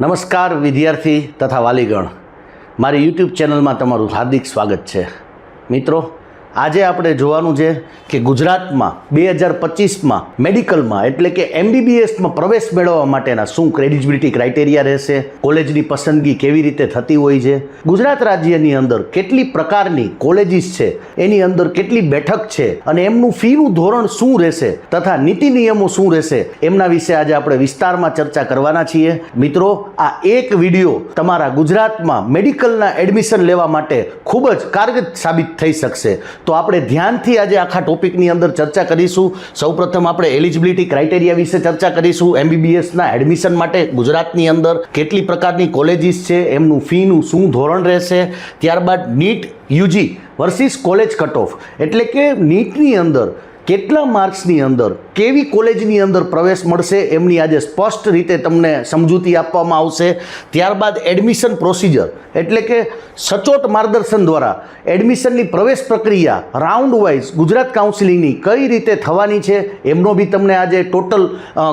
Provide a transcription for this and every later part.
નમસ્કાર વિદ્યાર્થી તથા વાલીગણ. મારી યુટ્યુબ ચેનલમાં તમારું હાર્દિક સ્વાગત છે. મિત્રો આજે આપણે જોવાનું છે કે ગુજરાતમાં બે હજાર પચીસમાં મેડિકલમાં એટલે કે એમબીબીએસમાં પ્રવેશ મેળવવા માટેના શું ક્રેડિબિલિટી ક્રાઇટેરિયા રહેશે, કોલેજની પસંદગી કેવી રીતે થતી હોય છે, ગુજરાત રાજ્યની અંદર કેટલી પ્રકારની કોલેજીસ છે, એની અંદર કેટલી બેઠક છે અને એમનું ફીનું ધોરણ શું રહેશે તથા નીતિ નિયમો શું રહેશે એમના વિશે આજે આપણે વિસ્તારમાં ચર્ચા કરવાના છીએ. મિત્રો, આ એક વીડિયો તમારા ગુજરાતમાં મેડિકલના એડમિશન લેવા માટે ખૂબ જ કારગત સાબિત થઈ શકશે. તો આપણે ધ્યાનથી આજે આખા ટોપિકની અંદર ચર્ચા કરીશું. સૌપ્રથમ આપણે એલિજિબિલિટી ક્રાઇટેરિયા વિશે ચર્ચા કરીશું. એમબીબીએસના એડમિશન માટે ગુજરાતની અંદર કેટલી પ્રકારની કોલેજીસ છે, એમનું ફીનું શું ધોરણ રહેશે, ત્યારબાદ NEET, UG versus college cut off એટલે કે નીટની અંદર કેટલા માર્ક્સની અંદર કેવી કોલેજની અંદર પ્રવેશ મળશે એમની આજે સ્પષ્ટ રીતે તમને સમજૂતી આપવામાં આવશે. ત્યારબાદ એડમિશન પ્રોસિજર, એટલે કે સચોટ માર્ગદર્શન દ્વારા એડમિશનની પ્રવેશ પ્રક્રિયા રાઉન્ડ વાઇઝ ગુજરાત કાઉન્સિલિંગની કઈ રીતે થવાની છે એમનો બી તમને આજે ટોટલ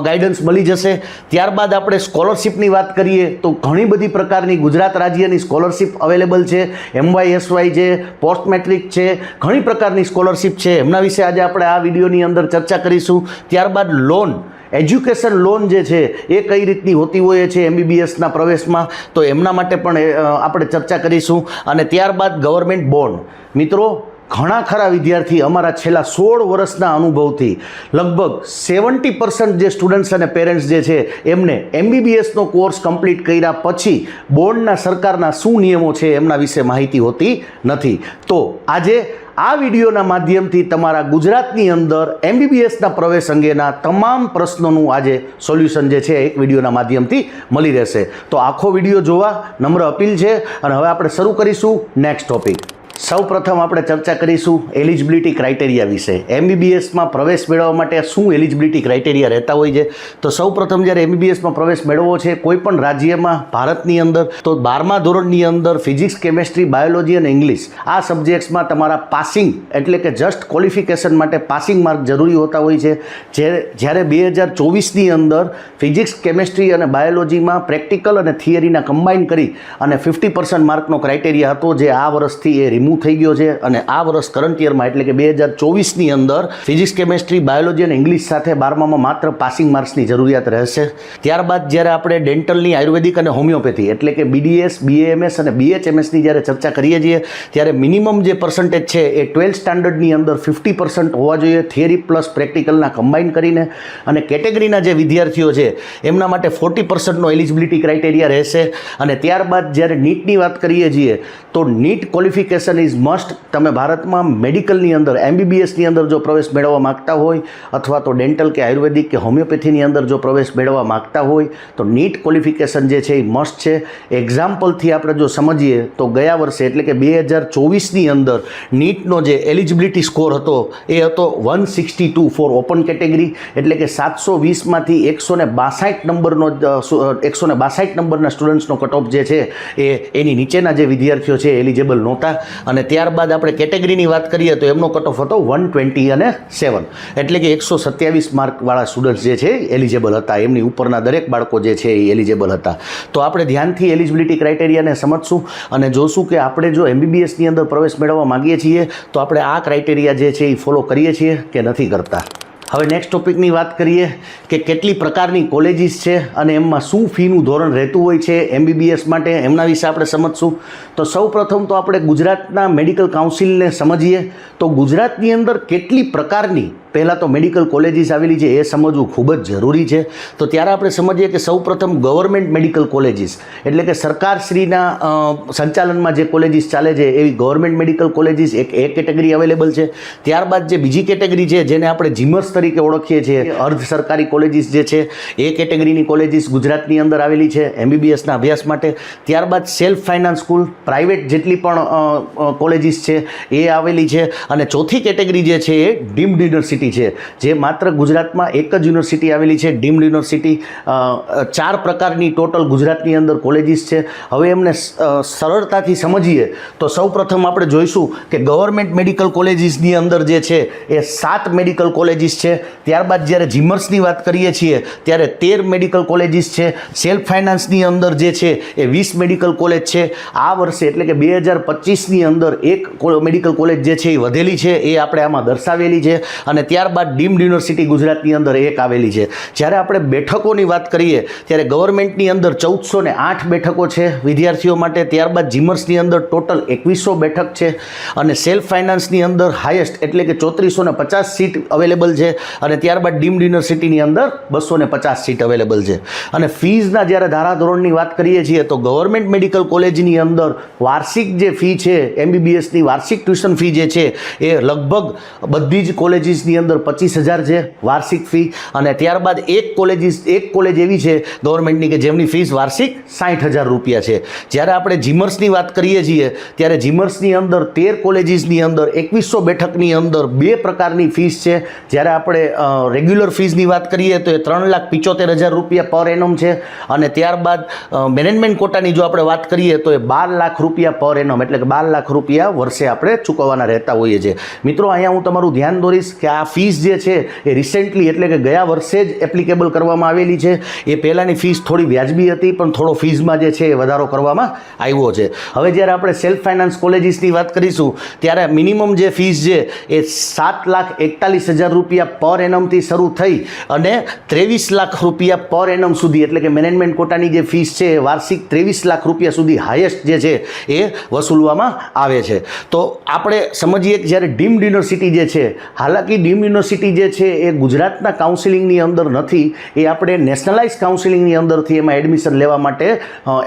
ગાઈડન્સ મળી જશે. ત્યારબાદ આપણે સ્કોલરશિપની વાત કરીએ તો ઘણી બધી પ્રકારની ગુજરાત રાજ્યની સ્કોલરશિપ અવેલેબલ છે. એમવાયએસવાય છે પોસ્ટ મેટ્રિક છે, ઘણી પ્રકારની સ્કોલરશિપ છે. એમના વિશે આજે આપણે આ વિડીયોની અંદર ચર્ચા કરીશું. ત્યારબાદ લોન, એજ્યુકેશન લોન જે છે, એ કઈ રીતની હોતી હોય છે એમબીબીએસના પ્રવેશમાં? તો એમના માટે પણ આપણે ચર્ચા કરીશું. અને ત્યારબાદ ગવર્મેન્ટ બોન્ડ. મિત્રો ઘણા ખરા વિદ્યાર્થી અમારા છેલ્લા સોળ વર્ષના અનુભવથી લગભગ સેવન્ટી પર્સન્ટ જે સ્ટુડન્ટ્સ અને પેરેન્ટ્સ જે છે, એમને એમબીબીએસનો કોર્સ કમ્પ્લીટ કર્યા પછી બોર્ડના સરકારના શું નિયમો છે એમના વિશે માહિતી હોતી નથી. તો આજે આ વિડીયોના માધ્યમથી તમારા ગુજરાતની અંદર એમબીબીએસના પ્રવેશ અંગેના તમામ પ્રશ્નોનું આજે સોલ્યુશન જે છે, એક વિડીયોના માધ્યમથી મળી રહેશે. તો આખો વીડિયો જોવા નમ્ર અપીલ છે અને હવે આપણે શરૂ કરીશું નેક્સ્ટ ટોપિક. સૌ પ્રથમ આપણે ચર્ચા કરીશું એલિજિબિલિટી ક્રાઇટેરિયા વિશે. એમબીબીએસમાં પ્રવેશ મેળવવા માટે શું એલિજિબિલિટી ક્રાઇટેરિયા રહેતા હોય છે? તો સૌ પ્રથમ જ્યારે એમબીબીએસમાં પ્રવેશ મેળવવો છે, કોઈ પણ રાજ્યમાં, ભારતની અંદર, તો બારમા ધોરણની અંદર ફિઝિક્સ કેમેસ્ટ્રી બાયોલોજી અને ઇંગ્લિશ આ સબ્જેક્ટ્સમાં તમારા પાસિંગ એટલે કે જસ્ટ ક્વોલિફિકેશન માટે પાસિંગ માર્ક જરૂરી હોતા હોય છે. જે, જ્યારે બે હજાર ચોવીસની અંદર ફિઝિક્સ કેમેસ્ટ્રી અને બાયોલોજીમાં પ્રેક્ટિકલ અને થિયરીના કમ્બાઈન કરી અને ફિફ્ટી પર્સન્ટ માર્કનો ક્રાઇટેરિયા હતો જે આ વર્ષથી એ રિમૂવ થઈ ગયો છે અને આ વર્ષ કરંટ યરમાં એટલે કે બે હજાર ચોવીસની અંદર ફિઝિક્સ, કેમેસ્ટ્રી, બાયોલોજી અને ઇંગ્લિશ સાથે બારમામાં માત્ર પાસિંગ માર્ક્સની જરૂરિયાત રહેશે. ત્યારબાદ જ્યારે આપણે ડેન્ટલની, આયુર્વેદિક અને હોમિયોપેથી એટલે કે બીડીએસ બીએએમએસ અને બીએચએમએસની જ્યારે ચર્ચા કરીએ છીએ, ત્યારે મિનિમમ જે પર્સન્ટેજ છે એ ટ્વેલ્થ સ્ટાન્ડર્ડની અંદર ફિફ્ટી પર્સન્ટ હોવા જોઈએ થિયરી પ્લસ પ્રેક્ટિકલના કમ્બાઈન કરીને. અને કેટેગરીના જે વિદ્યાર્થીઓ છે, એમના માટે ફોર્ટી પર્સન્ટનો એલિજિબિલિટી ક્રાઇટેરિયા રહેશે. અને ત્યારબાદ જ્યારે નીટની વાત કરીએ છીએ, તો નીટ ક્વોલિફિકેશન ઇઝ મસ્ટ તમે ભારતમાં મેડિકલની અંદર એમબીબીએસની અંદર જો પ્રવેશ મેળવવા માગતા હોય, અથવા તો ડેન્ટલ કે આયુર્વેદિક કે હોમિયોપેથીની અંદર જો પ્રવેશ મેળવવા માગતા હોય, તો નીટ ક્વોલિફિકેશન જે છે એ મસ્ટ છે. એક્ઝામ્પલથી આપણે જો સમજીએ, તો ગયા વર્ષે એટલે કે બે હજાર ચોવીસની અંદર નીટનો જે એલિજિબિલિટી સ્કોર હતો, એ હતો one sixty two four open category એટલે કે સાતસો વીસમાંથી એકસો ને બાસઠ નંબરનો એકસો ને બાસઠ નંબરના સ્ટુડન્ટ્સનો કટ જે છે એ એની નીચેના જે વિદ્યાર્થીઓ છે એલિજેબલ નહોતા. અને ત્યારબાદ આપણે કેટેગરીની વાત કરીએ તો એમનો કટ ઓફ હતો વન ટ્વેન્ટી અને સેવન એટલે કે એકસો સત્યાવીસ માર્કવાળા સ્ટુડન્ટ્સ જે છે એલિજેબલ હતા. એમની ઉપરના દરેક બાળકો જે છે એ એલિજેબલ હતા. તો આપણે ધ્યાનથી એલિજિબિલિટી ક્રાઇટેરિયાને સમજશું અને જોશું કે આપણે જો એમબીબીએસની અંદર પ્રવેશ મેળવવા માગીએ છીએ તો આપણે આ ક્રાઇટેરિયા જે છે એ ફોલો કરીએ છીએ કે નથી કરતા. હવે નેક્સ્ટ ટોપિકની વાત કરીએ કે કેટલી પ્રકારની કોલેજીસ છે અને એમાં શું ફીનું ધોરણ રહેતું હોય છે એમબીબીએસ માટે એમના વિશે આપણે સમજશું. તો સૌ પ્રથમ તો આપણે ગુજરાતના મેડિકલ કાઉન્સિલને સમજીએ. તો ગુજરાતની અંદર કેટલી પ્રકારની પહેલાં તો મેડિકલ કોલેજીસ આવેલી છે એ સમજવું ખૂબ જ જરૂરી છે. તો ત્યારે આપણે સમજીએ કે સૌ પ્રથમ ગવર્મેન્ટ મેડિકલ કોલેજીસ એટલે કે સરકારશ્રીના સંચાલનમાં જે કોલેજીસ ચાલે છે, એવી ગવર્મેન્ટ મેડિકલ કોલેજીસ એક, એ કેટેગરી અવેલેબલ છે. ત્યારબાદ જે બીજી કેટેગરી છે, જેને આપણે જીમર્સ તરીકે ઓળખીએ છીએ. અર્ધ સરકારી કોલેજીસ જે છે એ કેટેગરીની કોલેજીસ ગુજરાતની અંદર આવેલી છે એમબીબીએસના અભ્યાસ માટે. ત્યારબાદ સેલ્ફ ફાઇનાન્સ સ્કૂલ પ્રાઇવેટ જેટલી પણ કોલેજીસ છે એ આવેલી છે. અને ચોથી કેટેગરી જે છે એ ડીમ્ડ યુનિવર્સિટી છે જે માત્ર ગુજરાતમાં એક જ યુનિવર્સિટી આવેલી છે ડીમ્ડ યુનિવર્સિટી ચાર પ્રકારની ટોટલ ગુજરાતની અંદર કોલેજીસ છે. હવે એમને સરળતાથી સમજીએ તો સૌ પ્રથમ આપણે જોઈશું કે ગવર્મેન્ટ મેડિકલ કોલેજીસની અંદર જે છે એ સાત મેડિકલ કોલેજીસ છે. છે. ત્યારબાદ જ્યારે જીમર્સની વાત કરીએ છીએ, ત્યારે તેર મેડિકલ કોલેજીસ છે. સેલ્ફ ફાઇનાન્સની અંદર જે છે, એ વીસ મેડિકલ કોલેજ છે. આ વર્ષે એટલે કે બે હજાર પચીસની અંદર એક મેડિકલ કોલેજ જે છે, એ વધેલી છે. એ આપણે આમાં દર્શાવેલી છે. અને ત્યારબાદ ડીમ્ડ યુનિવર્સિટી ગુજરાતની અંદર એક આવેલી છે. જ્યારે આપણે બેઠકોની વાત કરીએ, ત્યારે ગવર્મેન્ટની અંદર ચૌદસો ને આઠ બેઠકો છે વિદ્યાર્થીઓ માટે. ત્યારબાદ જીમર્સની અંદર ટોટલ એકવીસો બેઠક છે. અને સેલ્ફ ફાઇનાન્સની અંદર હાઈએસ્ટ એટલે કે ચોત્રીસો પચાસ સીટ અવેલેબલ છે. અને ત્યારબાદ ડીમ્ડ યુનિવર્સિટીની અંદર બસો ને પચાસ સીટ અવેલેબલ છે. અને ફીઝના જ્યારે ધારાધોરણની વાત કરીએ છીએ, તો ગવર્મેન્ટ મેડિકલ કોલેજની અંદર વાર્ષિક જે ફી છે એમબીબીએસની વાર્ષિક ટ્યુશન ફી જે છે, એ લગભગ બધી જ કોલેજીસની અંદર પચીસ હજાર છે વાર્ષિક ફી. અને ત્યારબાદ એક કોલેજીસ, એક કોલેજ એવી છે ગવર્મેન્ટની કે જેમની ફીસ વાર્ષિક સાઠ હજાર રૂપિયા છે. જ્યારે આપણે જીમર્સની વાત કરીએ છીએ, ત્યારે જીમર્સની અંદર તેર કોલેજીસની અંદર એકવીસો બેઠકની અંદર બે પ્રકારની ફીસ છે. જ્યારે આપણે રેગ્યુલર ફીઝની વાત કરીએ તો એ ત્રણ લાખ પિચોતેર હજાર રૂપિયા પર એનમ છે. અને ત્યારબાદ મેનેજમેન્ટ કોટાની જો આપણે વાત કરીએ તો એ બાર લાખ રૂપિયા પર એનમ એટલે કે બાર લાખ રૂપિયા વર્ષે આપણે ચૂકવવાના રહેતા હોઈએ છીએ. મિત્રો, અહીંયા હું તમારું ધ્યાન દોરીશ કે આ ફીસ જે છે એ રિસેન્ટલી એટલે કે ગયા વર્ષે જ એપ્લિકેબલ કરવામાં આવેલી છે. એ પહેલાંની ફીસ થોડી વ્યાજબી હતી, પણ થોડો ફીઝમાં જે છે એ વધારો કરવામાં આવ્યો છે. હવે જ્યારે આપણે સેલ્ફ ફાઇનાન્સ કોલેજીસની વાત કરીશું, ત્યારે મિનિમમ જે ફીસ છે એ સાત લાખ એકતાલીસ હજાર રૂપિયા પર એનમથી શરૂ થઈ અને ત્રેવીસ લાખ રૂપિયા પર એનમ સુધી, એટલે કે મેનેજમેન્ટ કોટાની જે ફીસ છે, એ વાર્ષિક ત્રેવીસ લાખ રૂપિયા સુધી હાઈએસ્ટ જે છે, એ વસૂલવામાં આવે છે. તો આપણે સમજીએ કે જ્યારે ડીમ યુનિવર્સિટી જે છે, હાલાકી ડીમ યુનિવર્સિટી જે છે, એ ગુજરાતના કાઉન્સિલિંગની અંદર નથી, એ આપણે નેશનલાઇઝ કાઉન્સિલિંગની અંદરથી એમાં એડમિશન લેવા માટે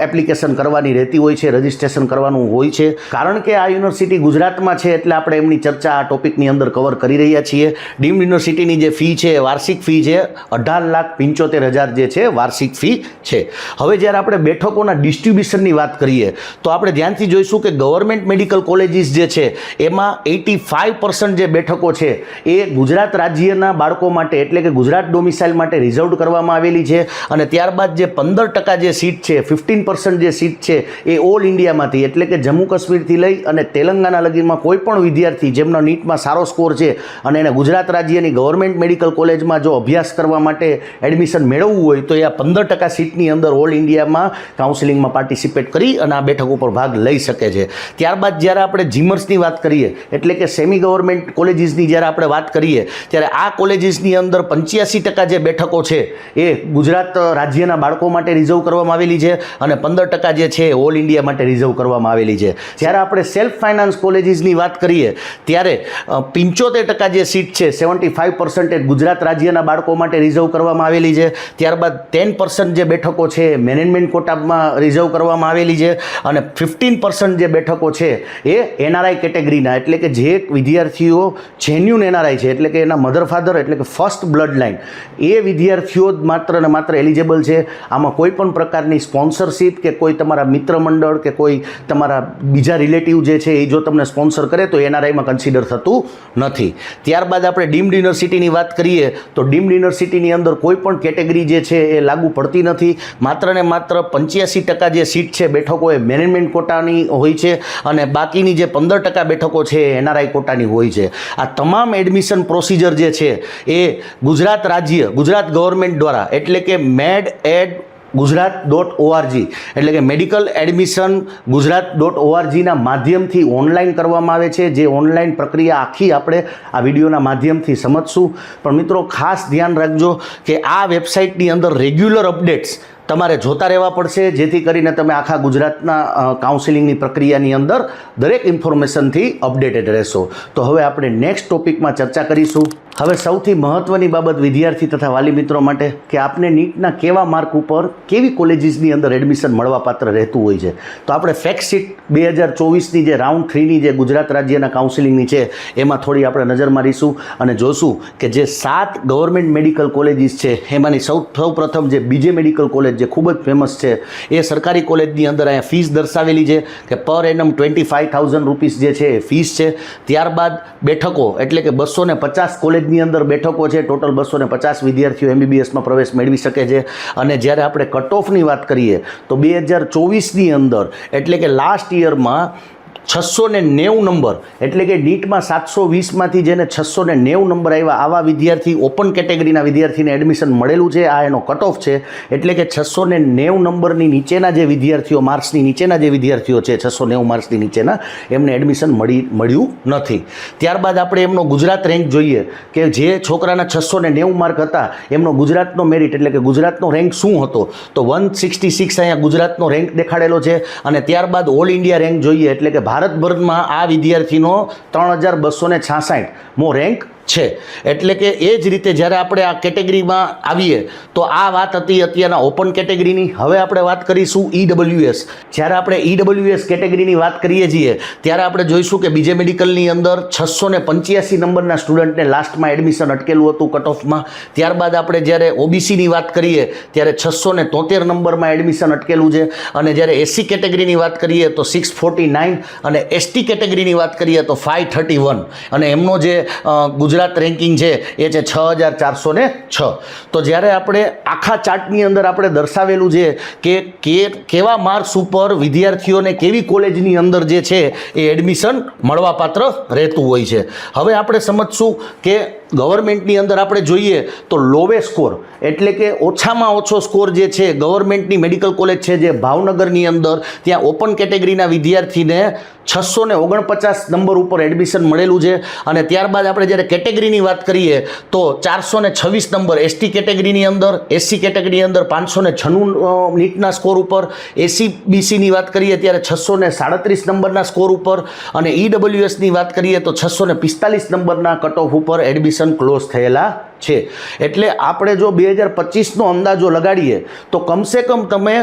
એપ્લિકેશન કરવાની રહેતી હોય છે રજિસ્ટ્રેશન કરવાનું હોય છે. કારણ કે આ યુનિવર્સિટી ગુજરાતમાં છે, એટલે આપણે એમની ચર્ચા આ ટોપિકની અંદર કવર કરી રહ્યા છીએ. ડીમ્ડ યુનિવર્સિટીની જે ફી છે, વાર્ષિક ફી છે, અઢાર લાખ પંચોતેર હજાર જે છે, વાર્ષિક ફી છે. હવે જ્યારે આપણે બેઠકોના ડિસ્ટ્રીબ્યુશનની વાત કરીએ, તો આપણે ધ્યાનથી જોઈશું કે ગવર્મેન્ટ મેડિકલ કોલેજીસ જે છે, એમાં એટી ફાઇવ પર્સન્ટ જે બેઠકો છે, એ ગુજરાત રાજ્યના બાળકો માટે એટલે કે ગુજરાત ડોમિસાઇલ માટે રિઝર્વ કરવામાં આવેલી છે અને ત્યારબાદ જે પંદર ટકા જે સીટ છે, ફિફ્ટીન પર્સન્ટ જે સીટ છે, એ ઓલ ઇન્ડિયામાંથી એટલે કે જમ્મુ કાશ્મીરથી લઈ અને તેલંગાના લગીમાં કોઈ પણ વિદ્યાર્થી જેમનો નીટમાં સારો સ્કોર છે અને એને ગુજરાત રાજ્યની ગવર્મેન્ટ મેડિકલ કોલેજમાં જો અભ્યાસ કરવા માટે એડમિશન મેળવવું હોય, તો એ આ પંદર ટકા સીટની અંદર ઓલ ઇન્ડિયામાં કાઉન્સિલિંગમાં પાર્ટિસિપેટ કરી અને આ બેઠક ઉપર ભાગ લઈ શકે છે. ત્યારબાદ જ્યારે આપણે જીમર્સની વાત કરીએ, એટલે કે સેમી ગવર્મેન્ટ કોલેજીસની જ્યારે આપણે વાત કરીએ, ત્યારે આ કોલેજીસની અંદર પંચ્યાસી ટકા જે બેઠકો છે, એ ગુજરાત રાજ્યના બાળકો માટે રિઝર્વ કરવામાં આવેલી છે અને પંદર ટકા જે છે ઓલ ઇન્ડિયા માટે રિઝર્વ કરવામાં આવેલી છે. જ્યારે આપણે સેલ્ફ ફાઇનાન્સ કોલેજીસની વાત કરીએ, ત્યારે પંચોતેર ટકા જે સીટ છે, સેવન્ટી ફાઇવ પર્સન્ટેજ ગુજરાત રાજ્યના બાળકો માટે રિઝર્વ કરવામાં આવેલી છે ત્યારબાદ ટેન પર્સન્ટ જે બેઠકો છે મેનેજમેન્ટ કોટામાં રિઝર્વ કરવામાં આવેલી છે અને ફિફ્ટીન પર્સન્ટ જે બેઠકો છે એ એનઆરઆઈ કેટેગરીના એટલે કે જે વિદ્યાર્થીઓ જેન્યુન એનઆરઆઈ છે એટલે કે એના મધર ફાધર એટલે કે ફર્સ્ટ બ્લડ લાઇન એ વિદ્યાર્થીઓ જ માત્ર ને માત્ર એલિજિબલ છે આમાં કોઈ પણ પ્રકારની સ્પોન્સરશિપ કે કોઈ તમારા મિત્ર મંડળ કે કોઈ તમારા બીજા રિલેટિવ જે છે એ જો તમને સ્પોન્સર કરે તો એનઆરઆઈમાં કન્સિડર થતું નથી ત્યારબાદ આપણે ડીમ ડીમ્ડ યુનિવર્સિટીની વાત કરીએ, તો ડીમ્ડ યુનિવર્સિટીની અંદર કોઈ પણ કેટેગરી જે છે એ લાગુ પડતી નથી. માત્ર ને માત્ર પંચ્યાસી ટકા જે સીટ છે બેઠકો એ મેનેજમેન્ટ કોટાની હોય છે અને બાકીની જે પંદર ટકા બેઠકો છે એ એનઆરઆઈ કોટાની હોય છે. આ તમામ એડમિશન પ્રોસિજર જે છે એ ગુજરાત રાજ્ય, ગુજરાત ગવર્મેન્ટ દ્વારા, એટલે કે med ad Gujarat dot ORG એટલે કે મેડિકલ એડમિશન ગુજરાત ડોટ ઓઆરજીના માધ્યમથી ઓનલાઈન કરવામાં આવે છે. જે ઓનલાઈન પ્રક્રિયા આખી આપણે આ વિડીયોના માધ્યમથી સમજશું. પણ મિત્રો ખાસ ધ્યાન રાખજો કે આ વેબસાઇટની અંદર રેગ્યુલર અપડેટ્સ તમારે જોતા રહેવા પડશે, જેથી કરીને તમે આખા ગુજરાતના કાઉન્સિલિંગની પ્રક્રિયાની અંદર દરેક ઇન્ફોર્મેશનથી અપડેટેડ રહેશો. તો હવે આપણે નેક્સ્ટ ટોપિકમાં ચર્ચા કરીશું. હવે સૌથી મહત્ત્વની બાબત વિદ્યાર્થી તથા વાલી મિત્રો માટે કે આપને નીટના કેવા માર્ક ઉપર કેવી કોલેજીસની અંદર એડમિશન મળવાપાત્ર રહેતું હોય છે. તો આપણે ફેક્ટ બે હજાર ચોવીસની જે રાઉન્ડ થ્રીની જે ગુજરાત રાજ્યના કાઉન્સિલિંગની છે, એમાં થોડી આપણે નજર મારીશું અને જોશું કે જે સાત ગવર્મેન્ટ મેડિકલ કોલેજીસ છે, એમાંની સૌ સૌ પ્રથમ જે બીજે મેડિકલ કોલેજ જે ખૂબ જ ફેમસ છે, એ સરકારી કોલેજની અંદર અહીંયા ફીસ દર્શાવેલી છે કે per annum twenty five thousand rupees જે છે એ ફીસ છે. ત્યારબાદ બેઠકો, એટલે કે બસો ને પચાસ કોલેજની અંદર બેઠકો છે ટોટલ બસો ને પચાસ વિદ્યાર્થીઓ એમબીબીએસમાં પ્રવેશ મેળવી શકે છે. અને જ્યારે આપણે કટ ઓફની વાત કરીએ, તો બે હજાર ચોવીસની અંદર, એટલે કે લાસ્ટ યરમાં છસો ને નેવું નંબર. એટલે કે નીટમાં સાતસો વીસમાંથી જેને છસો ને નેવું નંબર આવ્યા, આવા વિદ્યાર્થી ઓપન કેટેગરીના વિદ્યાર્થીને એડમિશન મળેલું છે. આ એનો કટ ઓફ છે. એટલે કે છસો ને નેવું નંબરની નીચેના જે વિદ્યાર્થીઓ, માર્ક્સની નીચેના જે વિદ્યાર્થીઓ છે છસો નેવું માર્ક્સની નીચેના, એમને એડમિશન મળી, મળ્યું નથી. ત્યારબાદ આપણે એમનો ગુજરાત રેન્ક જોઈએ કે જે છોકરાના છસો ને નેવું માર્ક હતા, એમનો ગુજરાતનો મેરિટ એટલે કે ગુજરાતનો રેન્ક શું હતો? તો વન સિક્સટી સિક્સ અહીંયા ગુજરાતનો રેન્ક દેખાડેલો છે. અને ત્યારબાદ ઓલ ઇન્ડિયા રેન્ક જોઈએ એટલે કે ભારતભરમાં આ વિદ્યાર્થીનો ત્રણ હજાર બસો છાસઠમો રેન્ક છે. એટલે કે એ જ રીતે જ્યારે આપણે આ કેટેગરીમાં આવીએ તો આ વાત હતી અત્યારના ઓપન કેટેગરીની. હવે આપણે વાત કરીશું ઈડબ્લ્યુએસ જ્યારે આપણે ઈડબ્લ્યુએસ કેટેગરીની વાત કરીએ છીએ ત્યારે આપણે જોઈશું કે બીજે મેડિકલની અંદર છસો ને પંચ્યાસી નંબરના સ્ટુડન્ટને લાસ્ટમાં એડમિશન અટકેલું હતું કટ ઓફમાં ત્યારબાદ આપણે જ્યારે ઓબીસીની વાત કરીએ ત્યારે છસો ને તોતેર નંબરમાં એડમિશન અટકેલું છે. અને જ્યારે એસસી કેટેગરીની વાત કરીએ તો સિક્સ ફોર્ટી નાઇન અને એસટી કેટેગરીની વાત કરીએ તો ફાઇવ થર્ટી વન અને એમનો જે અ, ગુજરાત રેન્કિંગ છે, એ છે છ હજાર ચારસો ને છ. તો જ્યારે આપણે આખા ચાર્ટની અંદર આપણે દર્શાવેલું છે કે કે કેવા માર્ક્સ ઉપર વિદ્યાર્થીઓને કેવી કોલેજની અંદર જે છે એ એડમિશન મળવાપાત્ર રહેતું હોય છે. હવે આપણે સમજશું કે ગવર્મેન્ટની અંદર આપણે જોઈએ તો લોવે સ્કોર એટલે કે ઓછામાં ઓછો સ્કોર જે છે ગવર્મેન્ટની મેડિકલ કોલેજ છે જે ભાવનગરની અંદર ત્યાં ઓપન કેટેગરીના વિદ્યાર્થીને છસો ને ઓગણપચાસ નંબર ઉપર એડમિશન મળેલું છે. અને ત્યારબાદ આપણે જ્યારે કેટેગરીની વાત કરીએ તો ચારસો ને છવ્વીસ નંબર એસટી કેટેગરીની અંદર, એસસી કેટેગરીની અંદર પાંચસો ને છન્નું નીટના સ્કોર ઉપર એસી બીસીની વાત કરીએ ત્યારે છસો ને સાડત્રીસ નંબરના સ્કોર ઉપર અને ઈડબ્લ્યુએસની વાત કરીએ તો છસો ને પિસ્તાલીસ નંબરના કટ ઓફ ઉપર એડમિશન ક્લોઝ થયેલા છે. એટલે આપણે જો બે હજાર પચીસનો અંદાજો લગાડીએ તો કમસે કમ તમે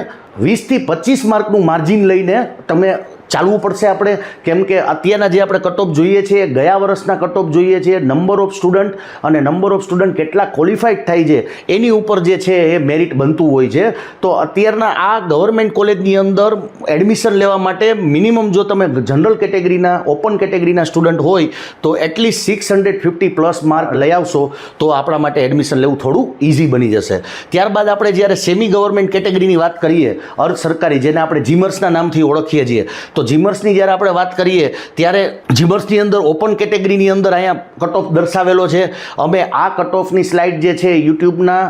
વીસથી પચીસ માર્કનું માર્જિન લઈને તમે ચાલવું પડશે આપણે? કેમ કે અત્યારના જે આપણે કટઓફ જોઈએ છીએ, ગયા વર્ષના કટઓફ જોઈએ છીએ નંબર ઓફ સ્ટુડન્ટ અને નંબર ઓફ સ્ટુડન્ટ કેટલા ક્વોલિફાઈડ થાય છે, એની ઉપર જે છે એ મેરિટ બનતું હોય છે. તો અત્યારના આ ગવર્મેન્ટ કોલેજની અંદર એડમિશન લેવા માટે મિનિમમ જો તમે જનરલ કેટેગરીના ઓપન કેટેગરીના સ્ટુડન્ટ હોય, તો at least six hundred fifty plus mark લઈ આવશો, તો આપણા માટે એડમિશન લેવું થોડું ઇઝી બની જશે. ત્યારબાદ આપણે જ્યારે સેમી ગવર્મેન્ટ કેટેગરીની વાત કરીએ, અર્ધ સરકારી, જેને આપણે જીમર્સના નામથી ઓળખીએ છીએ તો જીમર્સની જ્યારે આપણે વાત કરીએ, ત્યારે જીમર્સની અંદર ઓપન કેટેગરીની અંદર અહીંયા કટ ઓફ દર્શાવેલો છે. અમે આ કટ ઓફની સ્લાઇડ જે છે, યુટ્યુબના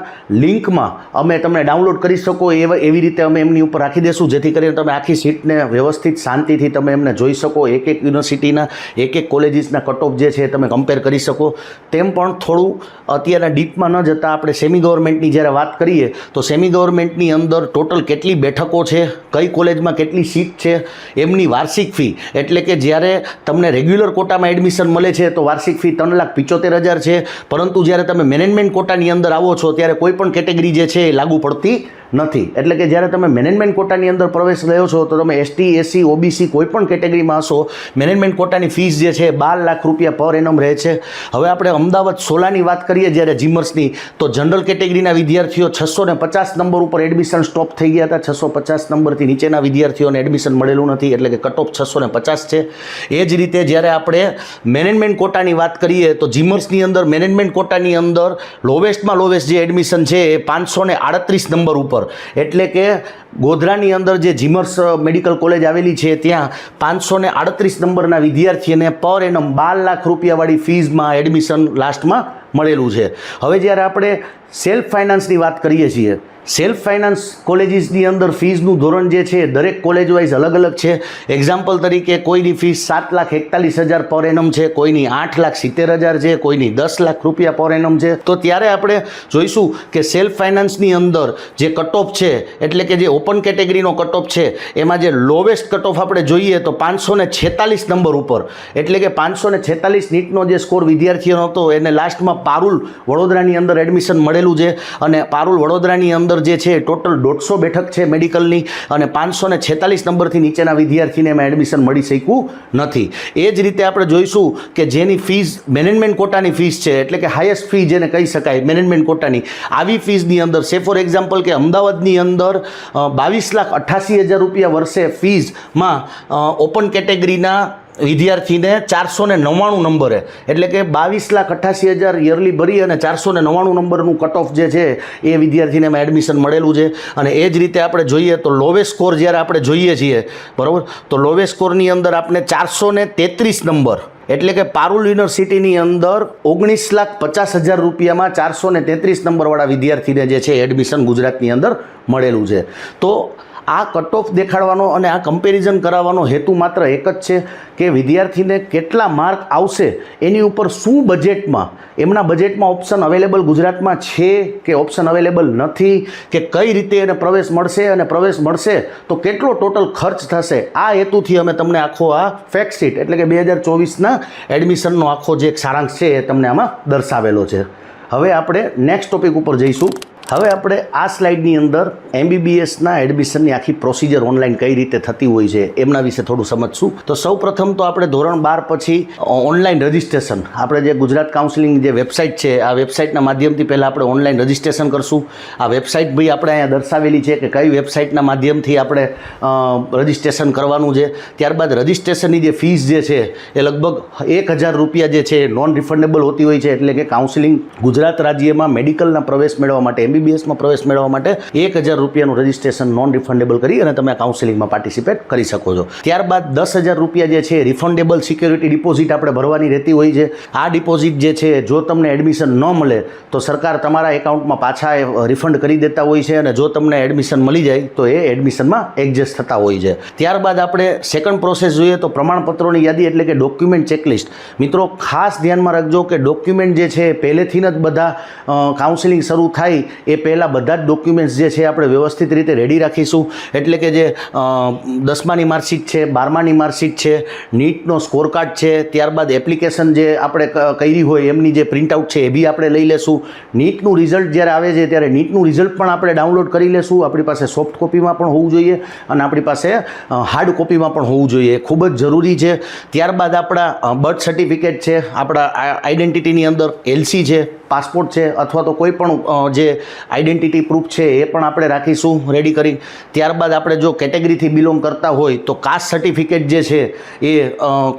લિંકમાં અમે તમને ડાઉનલોડ કરી શકો. એવા એવી રીતે અમે એમની ઉપર રાખી દેશું, જેથી કરીને તમે આખી સીટને વ્યવસ્થિત શાંતિથી તમે એમને જોઈ શકો. એક એક યુનિવર્સિટીના એક એક કોલેજીસના કટ ઓફ જે છે, તમે કમ્પેર કરી શકો. તેમ પણ થોડું અત્યારના ડીપમાં ન જતાં આપણે સેમી ગવર્મેન્ટની જ્યારે વાત કરીએ, તો સેમી ગવર્મેન્ટની અંદર ટોટલ કેટલી બેઠકો છે, કઈ કોલેજમાં કેટલી સીટ છે, એમની વાર્ષિક ફી. એટલે કે જ્યારે તમને રેગ્યુલર કોટામાં એડમિશન મળે છે, તો વાર્ષિક ફી ત્રણ લાખ પિચોતેર હજાર છે. પરંતુ જ્યારે તમે મેનેજમેન્ટ કોટાની અંદર આવો છો, ત્યારે કોઈ પણ કેટેગરી જે છે એ લાગુ પડતી નથી. એટલે કે જ્યારે તમે મેનેજમેન્ટ કોટાની અંદર પ્રવેશ લેવો છો, તો તમે એસટી એસસી ઓબીસી કોઈ પણ કેટેગરીમાં હશો મેનેજમેન્ટ કોટાની ફીસ જે છે બાર લાખ રૂપિયા પર એનમ રહે છે. હવે આપણે અમદાવાદ સોલાની વાત કરીએ જ્યારે જીમર્સની તો જનરલ કેટેગરીના વિદ્યાર્થીઓ છસો પચાસ નંબર ઉપર એડમિશન સ્ટોપ થઈ ગયા હતા. છસો પચાસ નંબરથી નીચેના વિદ્યાર્થીઓને એડમિશન મળેલું નથી. એટલે કે કટ છસો ને પચાસ છે. એ જ રીતે જ્યારે આપણે મેનેજમેન્ટ કોટાની વાત કરીએ તો જીમર્સની અંદર, મેનેજમેન્ટ કોટાની અંદર લોવેસ્ટમાં લોવેસ્ટ જે એડમિશન છે એ પાંચસો ને આડત્રીસ નંબર ઉપર. એટલે કે ગોધરાની અંદર જે જીમર્સ મેડિકલ કોલેજ આવેલી છે, ત્યાં પાંચસો ને આડત્રીસ નંબરના વિદ્યાર્થીને પર એનમ બાર લાખ રૂપિયાવાળી ફીઝમાં એડમિશન લાસ્ટમાં મળેલું છે. હવે જ્યારે આપણે સેલ્ફ ફાઇનાન્સની વાત કરીએ છીએ સેલ્ફ ફાઇનાન્સ કોલેજીસની અંદર ફીઝનું ધોરણ જે છે, દરેક કોલેજ વાઇઝ અલગ અલગ છે. એક્ઝામ્પલ તરીકે કોઈની ફીસ સાત લાખ એકતાલીસ હજાર પર એનમ છે, કોઈની આઠ લાખ સિત્તેર હજાર છે, કોઈની દસ લાખ રૂપિયા પર એનમ છે. તો ત્યારે આપણે જોઈશું કે સેલ્ફ ફાઇનાન્સની અંદર જે કટ ઓફ છે, એટલે કે જે ઓપન કેટેગરીનો કટ ઓફ છે, એમાં જે લોવેસ્ટ કટ ઓફ આપણે જોઈએ તો પાંચસો છેતાલીસ નંબર ઉપર. એટલે કે પાંચસો છેતાલીસ નીટનો જે સ્કોર વિદ્યાર્થીઓનો હતો, એને લાસ્ટમાં પારુલ વડોદરાની અંદર એડમિશન મળેલું છે અને પારુલ વડોદરાની અંદર જે છે ટોટલ દોઢસો બેઠક છે મેડિકલની અને પાંચસો ને છેતાલીસ નંબરથી નીચેના વિદ્યાર્થીને એમાં એડમિશન મળી શક્યું નથી. એ જ રીતે આપણે જોઈશું કે જેની ફીસ મેનેજમેન્ટ કોટાની ફીસ છે, એટલે કે હાઈએસ્ટ ફી જેને કહી શકાય મેનેજમેન્ટ કોટાની આવી ફીસની અંદર સે ફોર એક્ઝામ્પલ કે અમદાવાદની અંદર બાવીસ લાખ અઠ્ઠાસી હજાર રૂપિયા વર્ષે ફીઝમાં ઓપન કેટેગરીના વિદ્યાર્થીને ચારસો ને નવ્વાણું નંબરે. એટલે કે બાવીસ લાખ અઠ્ઠાસી હજાર યરલી ભરી અને ચારસો ને નવ્વાણું નંબરનું કટ ઓફ જે છે એ વિદ્યાર્થીને એમાં એડમિશન મળેલું છે. અને એ જ રીતે આપણે જોઈએ તો લોવેસ્ટ સ્કોર જ્યારે આપણે જોઈએ છીએ, બરાબર? તો લોવેસ્ટ સ્કોરની અંદર આપણે ચારસો ને તેત્રીસ નંબર, એટલે કે પારુલ યુનિવર્સિટીની અંદર ઓગણીસ લાખ પચાસ હજાર રૂપિયામાં ચારસો ને તેત્રીસ નંબરવાળા વિદ્યાર્થીને જે છે એડમિશન ગુજરાતની અંદર મળેલું છે. તો આ કટ ઓફ દેખાડવાનો અને આ કમ્પેરિઝન કરાવવાનો હેતુ માત્ર એક જ છે કે વિદ્યાર્થીને કેટલા માર્ક આવશે, એની ઉપર શું બજેટમાં એમના બજેટમાં ઓપ્શન અવેલેબલ ગુજરાતમાં છે કે ઓપ્શન અવેલેબલ નથી, કે કઈ રીતે એને પ્રવેશ મળશે અને પ્રવેશ મળશે, તો કેટલો ટોટલ ખર્ચ થશે? આ હેતુથી અમે તમને આખો આ ફેક્ટ શીટ એટલે કે બે હજાર ચોવીસના એડમિશનનો આખો જે સારાંશ છે એ તમને આમાં દર્શાવેલો છે. હવે આપણે નેક્સ્ટ ટોપિક ઉપર જઈશું. હવે આપણે આ સ્લાઇડની અંદર એમબીબીએસના એડમિશનની આખી પ્રોસિજર ઓનલાઈન કઈ રીતે થતી હોય છે એમના વિશે થોડું સમજશું. તો સૌ પ્રથમ તો આપણે ધોરણ બાર પછી ઓનલાઈન રજિસ્ટ્રેશન. આપણે જે ગુજરાત કાઉન્સિલિંગ જે વેબસાઇટ છે, આ વેબસાઇટના માધ્યમથી પહેલાં આપણે ઓનલાઈન રજિસ્ટ્રેશન કરશું. આ વેબસાઇટ ભાઈ આપણે અહીંયા દર્શાવેલી છે કે કઈ વેબસાઇટના માધ્યમથી આપણે રજિસ્ટ્રેશન કરવાનું છે. ત્યારબાદ રજિસ્ટ્રેશનની જે ફીસ જે છે, એ લગભગ એક હજાર રૂપિયા જે છે નોન રિફંડેબલ હોતી હોય છે. એટલે કે કાઉન્સિલિંગ ગુજરાત રાજ્યમાં મેડિકલના પ્રવેશ મેળવવા માટે એમબીબીએસમાં પ્રવેશ મેળવવા માટે એક હજાર રૂપિયાનું રજિસ્ટ્રેશન નોન રિફંડેબલ કરી અને તમે કાઉન્સેલિંગમાં પાર્ટિસિપેટ કરી શકો છો. ત્યારબાદ દસ હજાર રૂપિયા જે છે રિફંડેબલ સિક્યોરિટી ડિપોઝિટ આપણે ભરવાની રહેતી હોય છે. આ ડિપોઝિટ જે છે, જો તમને એડમિશન ન મળે, તો સરકાર તમારા એકાઉન્ટમાં પાછા રિફંડ કરી દેતા હોય છે અને જો તમને એડમિશન મળી જાય, તો એ એડમિશનમાં એડજસ્ટ થતા હોય છે. ત્યારબાદ આપણે સેકન્ડ પ્રોસેસ જોઈએ તો પ્રમાણપત્રોની યાદી એટલે કે ડોક્યુમેન્ટ ચેકલિસ્ટ મિત્રો, ખાસ ધ્યાનમાં રાખજો કે ડોક્યુમેન્ટ જે છે, પહેલેથી જ બધા કાઉન્સિલિંગ શરૂ થાય એ પહેલાં બધા જ ડોક્યુમેન્ટ્સ જે છે આપણે વ્યવસ્થિત રીતે રેડી રાખીશું. એટલે કે જે દસમાની માર્કશીટ છે, બારમાની માર્કશીટ છે, નીટનો સ્કોર કાર્ડ છે, ત્યારબાદ એપ્લિકેશન જે આપણે કરી હોય એમની જે પ્રિન્ટઆઉટ છે એ બી આપણે લઈ લેશું. નીટનું રિઝલ્ટ જ્યારે આવે છે ત્યારે નીટનું રિઝલ્ટ પણ આપણે ડાઉનલોડ કરી લેશું. આપણી પાસે સોફ્ટ કોપીમાં પણ હોવું જોઈએ અને આપણી પાસે હાર્ડ કોપીમાં પણ હોવું જોઈએ. ખૂબ જ જરૂરી છે. ત્યારબાદ આપણા બર્થ સર્ટિફિકેટ છે, આપણા આઈડેન્ટિટીની અંદર એલસી છે. પાસપોર્ટ છે અથવા તો કોઈ પણ જે આઈડેન્ટિટી પ્રૂફ છે એ પણ આપણે રાખીશું રેડી કરી. ત્યારબાદ આપણે જો કેટેગરીથી બિલોંગ કરતા હોય તો કાસ્ટ સર્ટિફિકેટ જે છે એ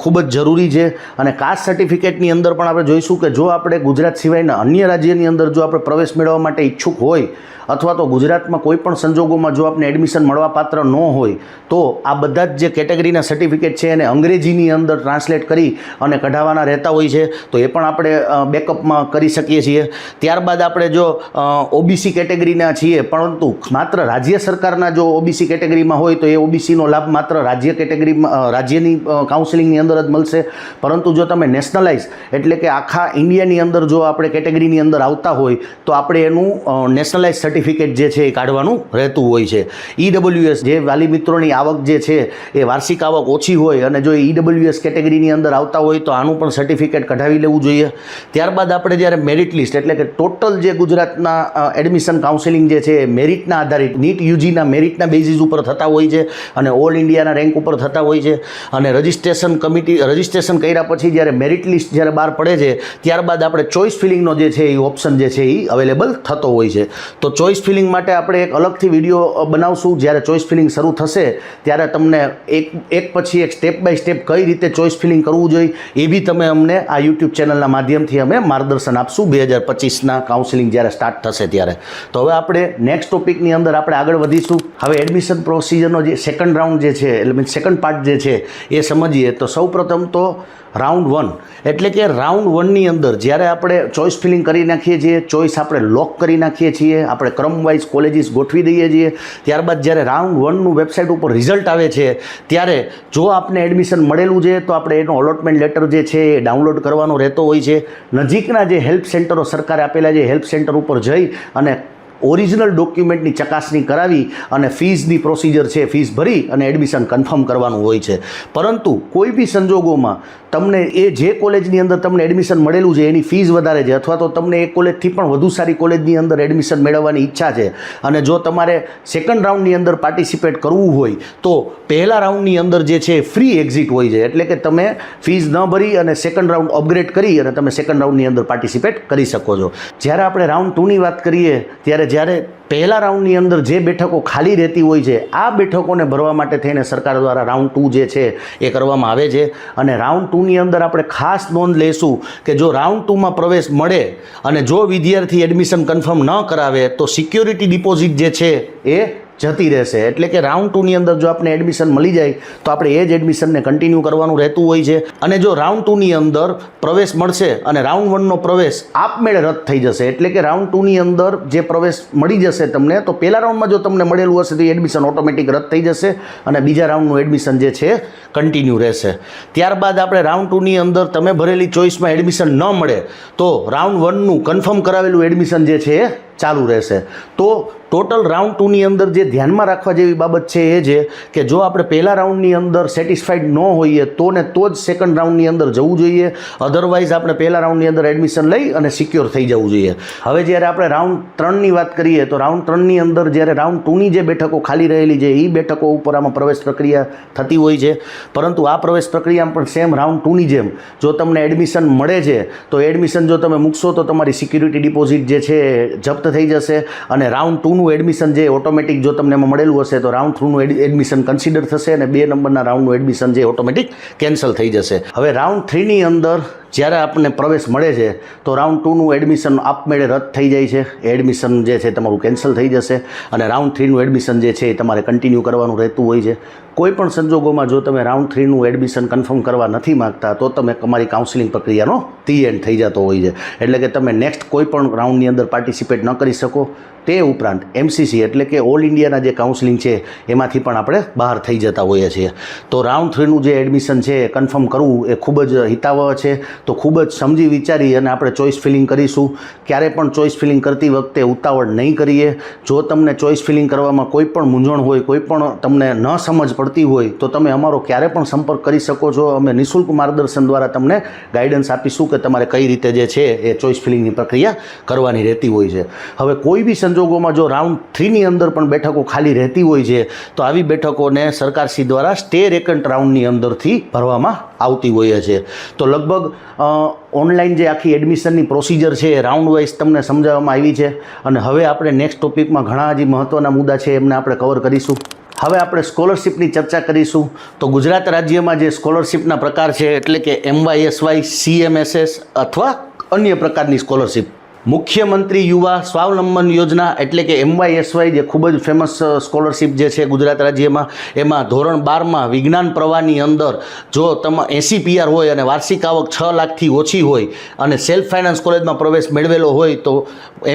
ખૂબ જ જરૂરી છે. અને કાસ્ટ સર્ટિફિકેટની અંદર પણ આપણે જોઈશું કે જો આપણે ગુજરાત સિવાયના અન્ય રાજ્યની અંદર જો આપણે પ્રવેશ મેળવવા માટે ઈચ્છુક હોય અથવા તો ગુજરાતમાં કોઈ પણ સંજોગોમાં જો આપને એડમિશન મળવાપાત્ર ન હોય, તો આ બધા જ જે કેટેગરીના સર્ટિફિકેટ છે એને અંગ્રેજીની અંદર ટ્રાન્સલેટ કરી અને કઢાવવાના રહેતા હોય છે. તો એ પણ આપણે બેકઅપમાં કરી શકીએ. છીએ. ત્યારબાદ આપણે જો ઓબીસી કેટેગરીના છીએ, પરંતુ માત્ર રાજ્ય સરકારના જો ઓબીસી કેટેગરીમાં હોય તો એ ઓબીસીનો લાભ માત્ર રાજ્ય કેટેગરીમાં રાજ્યની કાઉન્સિલિંગની અંદર જ મળશે. પરંતુ જો તમે નેશનલાઇઝ એટલે કે આખા ઇન્ડિયાની અંદર જો આપણે કેટેગરીની અંદર આવતા હોય, તો આપણે એનું નેશનલાઇઝ સર્ટિફિકેટ જે છે એ કાઢવાનું રહેતું હોય છે. ઈડબ્લ્યુએસ જે વાલી મિત્રોની આવક જે છે, એ વાર્ષિક આવક ઓછી હોય અને જો ઈડબ્લ્યુએસ કેટેગરીની અંદર આવતા હોય તો આનું પણ સર્ટિફિકેટ કઢાવી લેવું જોઈએ. ત્યારબાદ આપણે જ્યારે મેરિટ લિસ્ટ એટલે કે ટોટલ જે ગુજરાતના એડમિશન કાઉન્સિલિંગ જે છે મેરિટના આધારિત, નીટ, યુજીના મેરિટના બેઝિસ ઉપર થતા હોય છે અને ઓલ ઇન્ડિયાના રેન્ક ઉપર થતા હોય છે. અને રજિસ્ટ્રેશન કમિટી રજિસ્ટ્રેશન કર્યા પછી જ્યારે મેરિટ લિસ્ટ જ્યારે બહાર પડે છે, ત્યારબાદ આપણે ચોઇસ ફિલિંગનો જે છે, એ ઓપ્શન જે છે, એ અવેલેબલ થતો હોય છે. તો ચોઇસ ફિલિંગ માટે આપણે એક અલગથી વીડિયો બનાવશું. જ્યારે ચોઇસ ફિલિંગ શરૂ થશે, ત્યારે તમને એક એક પછી એક સ્ટેપ બાય સ્ટેપ કઈ રીતે ચોઇસ ફિલિંગ કરવું જોઈએ, એ બી તમે અમને આ યુટ્યુબ ચેનલના માધ્યમથી અમે માર્ગદર્શન આપશું. બે હજાર પચીસના કાઉન્સિલિંગ જ્યારે સ્ટાર્ટ થશે ત્યારે. તો હવે આપણે નેક્સ્ટ ટોપિકની અંદર આપણે આગળ વધીશું. હવે એડમિશન પ્રોસિજરનો જે સેકન્ડ રાઉન્ડ જે છે, એટલે મીન્સ સેકન્ડ પાર્ટ જે છે, એ સમજીએ. તો સૌ પ્રથમ તો રાઉન્ડ વન. એટલે કે રાઉન્ડ વનની અંદર જ્યારે આપણે ચોઇસ ફિલિંગ કરી નાખીએ છીએ, ચોઇસ આપણે લોક કરી નાખીએ છીએ, આપણે ક્રમ વાઇઝ કોલેજીસ ગોઠવી દઈએ છીએ, ત્યારબાદ જ્યારે રાઉન્ડ વનનું વેબસાઇટ ઉપર રિઝલ્ટ આવે છે, ત્યારે જો આપને એડમિશન મળેલું છે, તો આપણે એનો અલોટમેન્ટ લેટર જે છે એ ડાઉનલોડ કરવાનો રહેતો હોય છે. નજીકના જે હેલ્પ સેન્ટરો સરકારે આપેલા છે, હેલ્પ સેન્ટર ઉપર જઈ અને ઓરિજિનલ ડોક્યુમેન્ટની ચકાસણી કરાવી અને ફીઝની પ્રોસિજર છે ફીસ ભરી અને એડમિશન કન્ફર્મ કરવાનું હોય છે. પરંતુ કોઈ બી સંજોગોમાં તમને એ જે કોલેજની અંદર તમને એડમિશન મળેલું છે, એની ફીસ વધારે છે અથવા તો તમને એ કોલેજથી પણ વધુ સારી કોલેજની અંદર એડમિશન મેળવવાની ઈચ્છા છે અને જો તમારે સેકન્ડ રાઉન્ડની અંદર પાર્ટિસિપેટ કરવું હોય, તો પહેલા રાઉન્ડની અંદર જે છે ફ્રી એક્ઝિટ હોય છે. એટલે કે તમે ફીસ ન ભરી અને સેકન્ડ રાઉન્ડ અપગ્રેડ કરી અને તમે સેકન્ડ રાઉન્ડની અંદર પાર્ટિસિપેટ કરી શકો છો. જ્યારે આપણે રાઉન્ડ ટુની વાત કરીએ, ત્યારે જ્યારે પહેલા રાઉન્ડની અંદર જે બેઠકો ખાલી રહેતી હોય છે, આ બેઠકોને ભરવા માટે થઈને સરકાર દ્વારા રાઉન્ડ ટુ જે છે એ કરવામાં આવે છે. અને રાઉન્ડ ટુની અંદર આપણે ખાસ નોંધ લઈશું કે જો રાઉન્ડ ટુમાં પ્રવેશ મળે અને જો વિદ્યાર્થી એડમિશન કન્ફર્મ ન કરાવે, તો સિક્યોરિટી ડિપોઝિટ જે છે એ જતી રહેશે. એટલે કે રાઉન્ડ ટુની અંદર જો આપણે એડમિશન મળી જાય, તો આપણે એ જ એડમિશનને કન્ટિન્યુ કરવાનું રહેતું હોય છે. અને જો રાઉન્ડ ટુની અંદર પ્રવેશ મળશે અને રાઉન્ડ વનનો પ્રવેશ આપમેળે રદ થઈ જશે, એટલે કે રાઉન્ડ ટુની અંદર જે પ્રવેશ મળી જશે તમને, તો પહેલા રાઉન્ડમાં જો તમને મળેલું હશે તો એડમિશન ઓટોમેટિક રદ થઈ જશે અને બીજા રાઉન્ડનું એડમિશન જે છે કન્ટિન્યુ રહેશે. ત્યારબાદ આપણે રાઉન્ડ ટુની અંદર તમે ભરેલી ચોઈસમાં એડમિશન ન મળે, તો રાઉન્ડ વનનું કન્ફર્મ કરાવેલું એડમિશન જે છે એ ચાલુ રહેશે. તો ટોટલ રાઉન્ડ ટુની અંદર જે ધ્યાનમાં રાખવા જેવી બાબત છે એ છે કે જો આપણે પહેલા રાઉન્ડની અંદર સેટિસ્ફાઈડ ન હોઈએ, તો ને તો જ સેકન્ડ રાઉન્ડની અંદર જવું જોઈએ. અધરવાઇઝ આપણે પહેલા રાઉન્ડની અંદર એડમિશન લઈ અને સિક્યોર થઈ જવું જોઈએ. હવે જ્યારે આપણે રાઉન્ડ ત્રણની વાત કરીએ, તો રાઉન્ડ ત્રણની અંદર જ્યારે રાઉન્ડ ટુની જે બેઠકો ખાલી રહેલી છે, એ બેઠકો ઉપર આમાં પ્રવેશ પ્રક્રિયા થતી હોય છે. પરંતુ આ પ્રવેશ પ્રક્રિયામાં પણ સેમ રાઉન્ડ ટુની જેમ જો તમને એડમિશન મળે છે, તો એડમિશન જો તમે મૂકશો, તો તમારી સિક્યુરિટી ડિપોઝિટ જે છે એ થઈ જશે અને રાઉન્ડ ટુનું એડમિશન જે ઓટોમેટિક જો તમને મળેલું હશે, તો રાઉન્ડ થ્રુનું એડમિશન કન્સિડર થશે અને બે નંબરના રાઉન્ડનું એડમિશન જે ઓટોમેટિક કેન્સલ થઈ જશે. હવે રાઉન્ડ થ્રીની અંદર જ્યારે આપણને પ્રવેશ મળે છે, તો રાઉન્ડ ટુનું એડમિશન આપમેળે રદ થઈ જાય છે. એડમિશન જે છે તમારું કેન્સલ થઈ જશે અને રાઉન્ડ થ્રીનું એડમિશન જે છે એ તમારે કન્ટિન્યુ કરવાનું રહેતું હોય છે. કોઈ પણ સંજોગોમાં જો તમે રાઉન્ડ થ્રીનું એડમિશન કન્ફર્મ કરવા નથી માગતા, તો તમે તમારી કાઉન્સિલિંગ પ્રક્રિયાનો ટી એન્ડ થઈ જતો હોય છે. એટલે કે તમે નેક્સ્ટ કોઈ પણ રાઉન્ડની અંદર પાર્ટિસિપેટ ન કરી શકો. તે ઉપરાંત એમસીસી એટલે કે ઓલ ઇન્ડિયાના જે કાઉન્સિલિંગ છે, એમાંથી પણ આપણે બહાર થઈ જતા હોઈએ છીએ. તો રાઉન્ડ થ્રીનું જે એડમિશન છે, એ કન્ફર્મ કરવું એ ખૂબ જ હિતાવહ છે. તો ખૂબ જ સમજી વિચારી અને આપણે ચોઇસ ફિલિંગ કરીશું. ક્યારે પણ ચોઇસ ફિલિંગ કરતી વખતે ઉતાવળ નહીં કરીએ. જો તમને ચોઇસ ફિલિંગ કરવામાં કોઈ પણ મૂંઝવણ હોય, કોઈ પણ તમને ન સમજ પડતી હોય, તો તમે અમારો ક્યારે પણ સંપર્ક કરી શકો છો. અમે નિઃશુલ્ક માર્ગદર્શન દ્વારા તમને ગાઈડન્સ આપીશું કે તમારે કઈ રીતે જે છે એ ચોઇસ ફિલિંગની પ્રક્રિયા કરવાની રહેતી હોય છે. હવે કોઈ બી સંજોગોમાં જો રાઉન્ડ થ્રીની અંદર પણ બેઠકો ખાલી રહેતી હોય છે, તો આવી બેઠકોને સરકારશ્રી દ્વારા સ્ટે રેકન્ટ રાઉન્ડની અંદરથી ભરવામાં આવતી હોય છે. તો લગભગ ઓનલાઈન જે આખી એડમિશનની પ્રોસિજર છે એ રાઉન્ડ વાઇઝ તમને સમજાવવામાં આવી છે. અને હવે આપણે નેક્સ્ટ ટોપિકમાં ઘણા હજી મહત્ત્વના મુદ્દા છે, એમને આપણે કવર કરીશું. હવે આપણે સ્કોલરશિપની ચર્ચા કરીશું. તો ગુજરાત રાજ્યમાં જે સ્કોલરશિપના પ્રકાર છે, એટલે કે એમવાયએસવાય સીએમએસએસ અથવા અન્ય પ્રકારની સ્કોલરશિપ મુખ્યમંત્રી યુવા સ્વાવલંબન યોજના એટલે કે એમવાયએસવાય જે ખૂબ જ ફેમસ સ્કોલરશિપ જે છે ગુજરાત રાજ્યમાં, એમાં ધોરણ બારમાં વિજ્ઞાન પ્રવાહની અંદર જો તમે એંસી પીઆર હોય અને વાર્ષિક આવક છ લાખથી ઓછી હોય અને સેલ્ફ ફાઇનાન્સ કોલેજમાં પ્રવેશ મેળવેલો હોય તો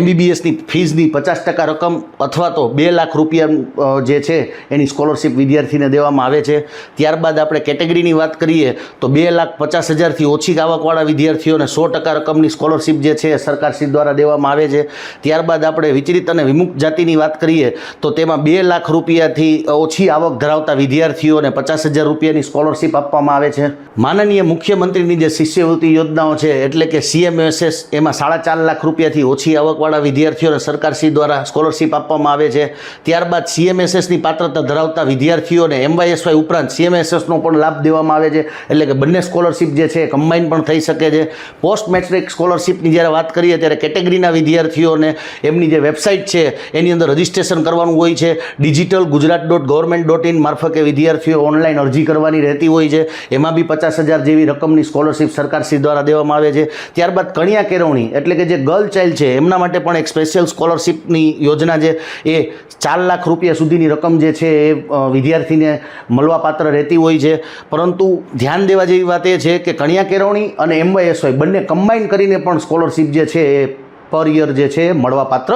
એમબીબીએસની ફીઝની પચાસ ટકા રકમ અથવા તો બે લાખ રૂપિયા જે છે એની સ્કોલરશિપ વિદ્યાર્થીને દેવામાં આવે છે. ત્યારબાદ આપણે કેટેગરીની વાત કરીએ તો બે લાખ પચાસ હજારથી ઓછી આવકવાળા વિદ્યાર્થીઓને સો ટકા રકમની સ્કોલરશિપ જે છે એ સરકારશ્રી દ્વારા દેવામાં આવે છે. ત્યારબાદ આપણે વિચલિત અને વિમુક્ત જાતિની વાત કરીએ, તો તેમાં બે લાખ રૂપિયાથી ઓછી આવક ધરાવતા વિદ્યાર્થીઓને પચાસ હજાર રૂપિયાની સ્કોલરશીપ આપવામાં આવે છે. માનનીય મુખ્યમંત્રીની જે શિષ્યવૃત્તિ યોજનાઓ છે, એટલે કે સીએમએસએસ એમાં સાડા ચાર લાખ રૂપિયાથી ઓછી આવકવાળા વિદ્યાર્થીઓને સરકારશ્રી દ્વારા સ્કોલરશીપ આપવામાં આવે છે. ત્યારબાદ સીએમએસએસની પાત્રતા ધરાવતા વિદ્યાર્થીઓને એમવાયએસવાય ઉપરાંત સીએમએસએસનો પણ લાભ દેવામાં આવે છે. એટલે કે બંને સ્કોલરશીપ જે છે કમ્બાઈન પણ થઈ શકે છે. પોસ્ટ મેટ્રિક સ્કોલરશિપની જ્યારે વાત કરીએ, ત્યારે કેટેગરીના વિદ્યાર્થીઓને એમની જે વેબસાઇટ છે, એની અંદર રજિસ્ટ્રેશન કરવાનું હોય છે. Digital Gujarat dot government dot in મારફતે વિદ્યાર્થીઓ ઓનલાઈન અરજી કરવાની રહેતી હોય છે. એમાં બી પચાસ હજાર જેવી રકમની સ્કોલરશિપ સરકારશ્રી દ્વારા દેવામાં આવે છે. ત્યારબાદ કણિયા કેળવણી, એટલે કે જે ગર્લ ચાઇલ્ડ છે, એમના માટે પણ એક સ્પેશિયલ સ્કોલરશિપની યોજના છે. એ ચાર લાખ રૂપિયા સુધીની રકમ જે છે, એ વિદ્યાર્થીને મળવાપાત્ર રહેતી હોય છે. પરંતુ ધ્યાન દેવા જેવી વાત એ છે કે કણિયા કેળવણી અને એમવાયએસવાય બંને કમ્બાઈન કરીને પણ સ્કોલરશિપ જે છે, એ પર યર જે છે મળવાપાત્ર